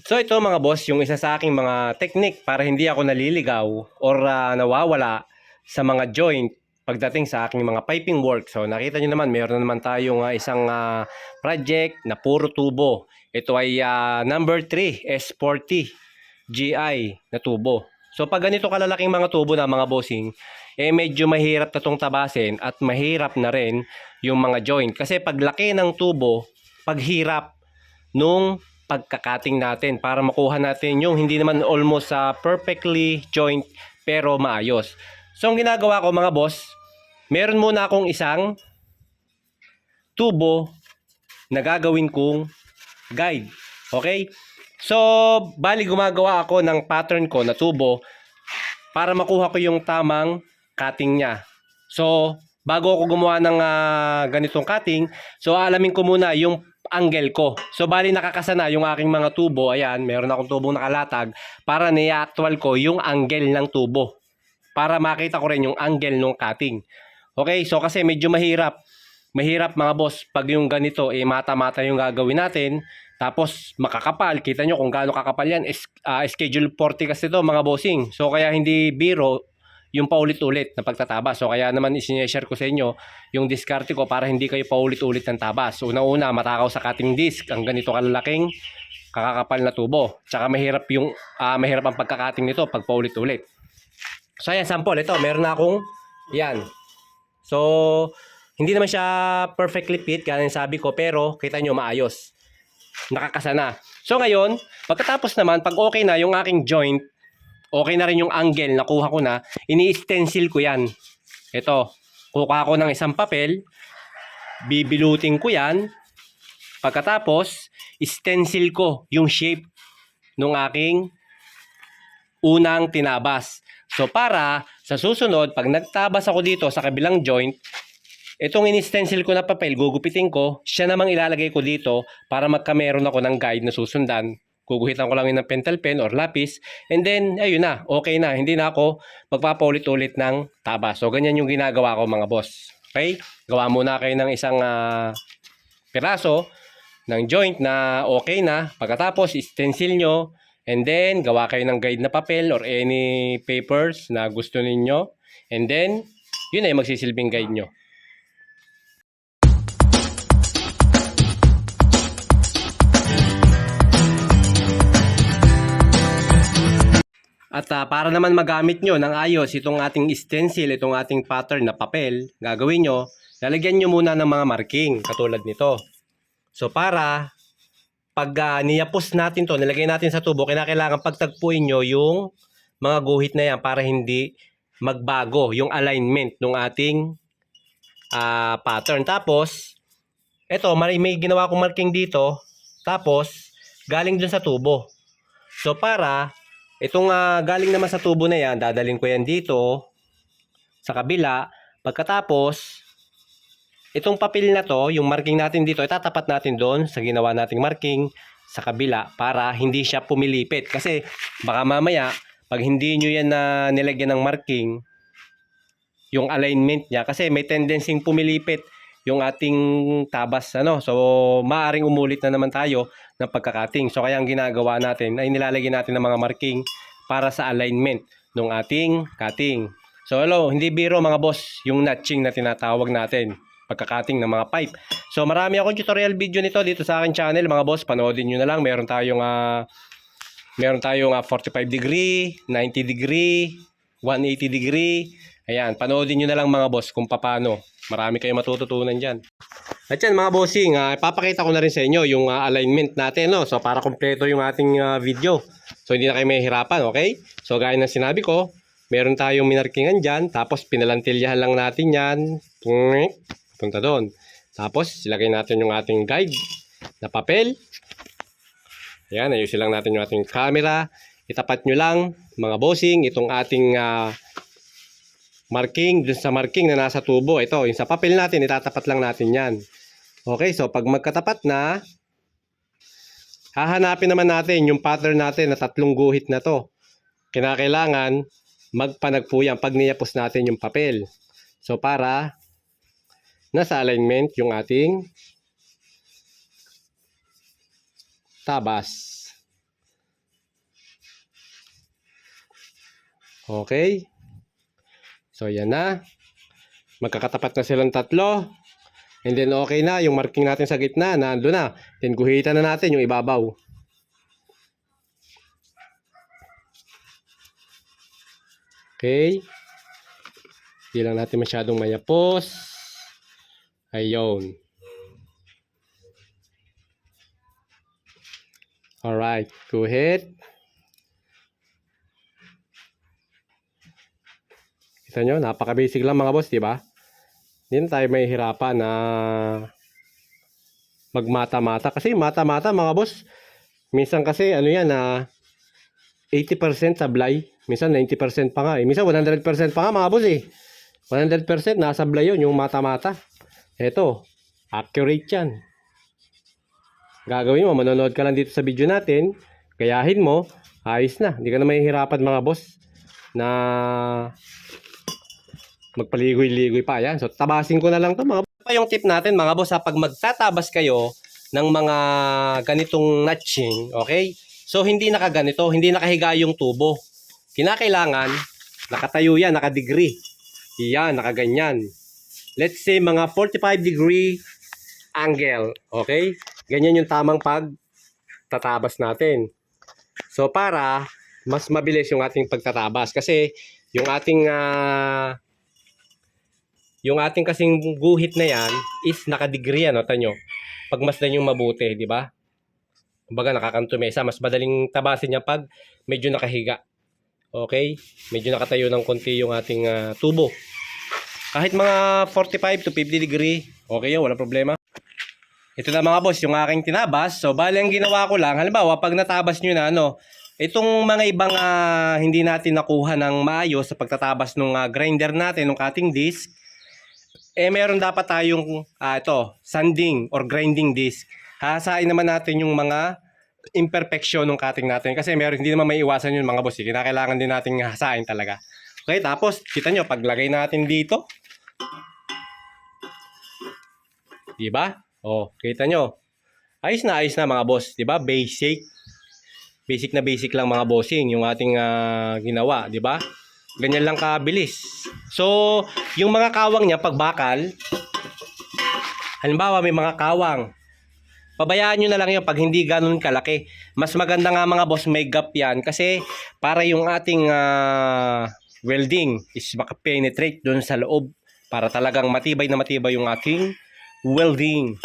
So ito mga boss, yung isa sa aking mga technique para hindi ako naliligaw or ah, nawawala sa mga joint pagdating sa aking mga piping work. So nakita nyo naman, meron na naman tayong ah, isang ah, project na puro tubo. Ito ay ah, number 3, S40 GI na tubo. So pag ganito kalalaking mga tubo na mga bossing, eh medyo mahirap na tong tabasin at mahirap na rin yung mga joint. Kasi pag laki ng tubo, paghirap nung pagkakating natin para makuha natin yung hindi naman almost sa perfectly joint pero maayos. So ang ginagawa ko mga boss, meron muna akong isang tubo na gagawin kong guide. Okay? So, bali gumagawa ako ng pattern ko na tubo para makuha ko yung tamang cutting niya. So, bago ako gumawa ng ah, ganitong cutting, so alamin ko muna yung angle ko. So, bali nakakasana yung aking mga tubo. Ayan, meron akong tubong nakalatag para ni-actual ko yung angle ng tubo. Para makita ko rin yung angle ng cutting. Okay, so kasi medyo mahirap. Mahirap mga boss pag yung ganito eh mata-mata yung gagawin natin. Tapos makakapal, kita nyo kung gaano kakapal yan. Es, ah, schedule 40 kasi to mga bossing. So kaya hindi biro yung paulit-ulit na pagtataba. So kaya naman isineshare ko sa inyo yung diskarte ko para hindi kayo paulit-ulit ng tabas. So una-una, matakaw sa cutting disc. Ang ganito kalalaking kakakapal na tubo. Tsaka mahirap yung ah, mahirap ang pagkakating nito pag paulit-ulit. So ayan, sample. Ito, meron na akong yan. So, hindi naman siya perfectly fit, kaya sabi ko, pero kita nyo maayos. Nakakasana. So ngayon, pagkatapos naman, pag okay na yung aking joint, okay na rin yung angle, nakuha ko na, ini-stencil ko yan. Ito, kukuha ko ng isang papel, bibilutin ko yan, pagkatapos, stencil ko yung shape ng aking unang tinabas. So para sa susunod, pag nagtabas ako dito sa kabilang joint, itong in-stencil ko na papel, gugupitin ko, siya namang ilalagay ko dito para magkameron ako ng guide na susundan. Guguhitan ko lang yun ng pentel pen or lapis. And then, ayun na, okay na. Hindi na ako magpapaulit-ulit ng tabas. So, ganyan yung ginagawa ko mga boss. Okay? Gawa muna kayo ng isang ah, piraso ng joint na okay na. Pagkatapos, stencil nyo. And then, gawa kayo ng guide na papel or any papers na gusto ninyo. And then, yun ay magsisilbing guide nyo. At ah, para naman magamit nyo ng ayos itong ating stencil, itong ating pattern na papel, gagawin nyo, lalagyan nyo muna ng mga marking katulad nito. So para pag uh, niyapos natin to, nilagay natin sa tubo, kinakailangan pagtagpuin nyo yung mga guhit na yan para hindi magbago yung alignment ng ating ah, pattern. Tapos, eto, may, may ginawa kong marking dito. Tapos, galing dun sa tubo. So, para, itong ah, galing naman sa tubo na yan, dadalhin ko yan dito sa kabila. Pagkatapos, itong papel na to, yung marking natin dito, itatapat natin doon sa ginawa nating marking sa kabila para hindi siya pumilipit. Kasi baka mamaya, pag hindi nyo yan na nilagyan ng marking, yung alignment niya, kasi may tendency pumilipit yung ating tabas. Ano? So, maaring umulit na naman tayo ng pagkakating. So, kaya ang ginagawa natin ay nilalagyan natin ng mga marking para sa alignment ng ating cutting. So, hello, hindi biro mga boss yung notching na tinatawag natin pagkakating ng mga pipe. So marami akong tutorial video nito dito sa akin channel mga boss. Panoodin nyo na lang. Meron tayong ah, meron tayong ah, 45 degree, 90 degree, 180 degree. Ayan, panoodin nyo na lang mga boss kung paano. Marami kayong matututunan dyan. At yan mga bossing, ah, ipapakita ko na rin sa inyo yung ah, alignment natin. No? So para kompleto yung ating ah, video. So hindi na kayo mahihirapan, okay? So gaya ng sinabi ko, meron tayong minarkingan dyan. Tapos pinalantilyahan lang natin yan. Punta doon. Tapos, ilagay natin yung ating guide na papel. Ayan, ayusin lang natin yung ating camera. Itapat nyo lang, mga bossing, itong ating ah, marking, dun sa marking na nasa tubo. Ito, yung sa papel natin, itatapat lang natin yan. Okay, so pag magkatapat na, hahanapin naman natin yung pattern natin na tatlong guhit na to. Kinakailangan magpanag pag niyapos natin yung papel. So para nasa alignment yung ating tabas. Okay. So, yan na. Magkakatapat na silang tatlo. And then, okay na. Yung marking natin sa gitna, nando na. Then, guhitan na natin yung ibabaw. Okay. Hindi lang natin masyadong mayapos. Ayun. Alright, go ahead. Kita nyo, napaka-basic lang mga boss, di ba? Hindi tayo may hirapan na magmata-mata. Kasi mata-mata mga boss, minsan kasi ano yan na 80% sablay. Minsan 90% pa nga eh. Minsan 100% pa nga mga boss eh. 100% nasablay yun, yung mata-mata. Eto, accurate yan. Gagawin mo, manonood ka lang dito sa video natin, gayahin mo, ayos na. Hindi ka na mahihirapan mga boss na magpaligoy-ligoy pa yan. So, tabasin ko na lang to mga pa yung tip natin mga boss ha, pag magtatabas kayo ng mga ganitong notching, okay? So, hindi nakaganito, hindi nakahiga yung tubo. Kinakailangan, nakatayo yan, nakadegree. Yan, nakaganyan. Let's say mga 45 degree angle, okay? Ganyan yung tamang pagtatabas natin. So, para mas mabilis yung ating pagtatabas. Kasi, yung ating ah, yung ating kasing guhit na yan is nakadegree ano, tanyo. Pagmasdan yung mabuti, di ba? Kumbaga nakakantumesa, mas madaling tabasin niya pag medyo nakahiga. Okay? Medyo nakatayo ng konti yung ating ah, tubo. Kahit mga 45 to 50 degree, okay yun, walang problema. Ito na mga boss, yung aking tinabas. So, bali ang ginawa ko lang, halimbawa, pag natabas nyo na, ano, itong mga ibang ah, hindi natin nakuha ng maayos sa pagtatabas ng grinder natin, ng cutting disc, eh meron dapat tayong ah, ito, sanding or grinding disc. Hasain naman natin yung mga imperfection ng cutting natin kasi meron hindi naman may iwasan yun mga boss. eh. Kinakailangan din nating hasain talaga. Okay, tapos kita nyo, paglagay natin dito, di ba? Oh, kita nyo. Ayos na ayos na mga boss, di ba? Basic. Basic na basic lang mga bossing yung ating ah, ginawa, di ba? Ganyan lang kabilis. So, yung mga kawang niya pag bakal, halimbawa may mga kawang, pabayaan nyo na lang yun pag hindi ganun kalaki. Mas maganda nga mga boss may gap yan kasi para yung ating ah, welding is makapenetrate doon sa loob para talagang matibay na matibay yung ating welding.